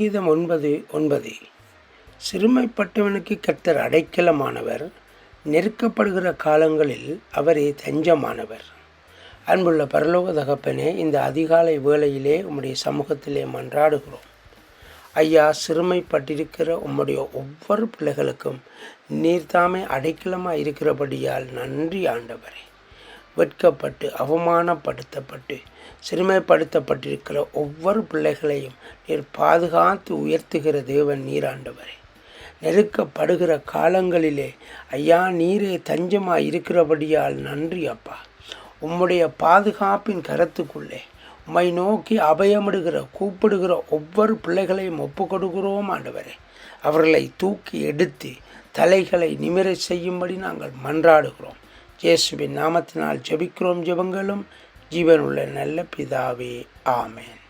கீதம் ஒன்பது ஒன்பது. சிறுமைப்பட்டவனுக்கு கர்த்தர் அடைக்கலமானவர் நெருக்கப்படுகிற காலங்களில் அவரே தஞ்சமானவர். அன்புள்ள பரலோக தகப்பனே இந்த அதிகாலை வேளையிலே உம்முடைய சமூகத்திலே மன்றாடுகிறோம். ஐயா சிறுமைப்பட்டிருக்கிற உம்முடைய ஒவ்வொரு பிள்ளைகளுக்கும் நீர்தாமே அடைக்கலமாக இருக்கிறபடியால் நன்றி ஆண்டவரே. வெட்கப்பட்டு அவமானப்படுத்தப்பட்டு சிறுமைப்படுத்தப்பட்டிருக்கிற ஒவ்வொரு பிள்ளைகளையும் நீர் பாதுகாத்து உயர்த்துகிற தேவன் நீராண்டவரே நெருக்கப்படுகிற காலங்களிலே ஐயா நீரே தஞ்சமாக இருக்கிறபடியால் நன்றி அப்பா. உம்முடைய பாதுகாப்பின் கரத்துக்குள்ளே உம்மை நோக்கி அபயமிடுகிற கூப்பிடுகிற ஒவ்வொரு பிள்ளைகளையும் ஒப்பு கொடுக்கிறோம் ஆண்டவரே. அவர்களை தூக்கி எடுத்து தலைகளை நிமிர செய்யும்படி நாங்கள் மன்றாடுகிறோம். இயேசுவின் நாமத்தினால் ஜெபிக்கிறோம் ஜெபங்களும். ஜீவனுள்ள நல்ல பிதாவே ஆமேன்.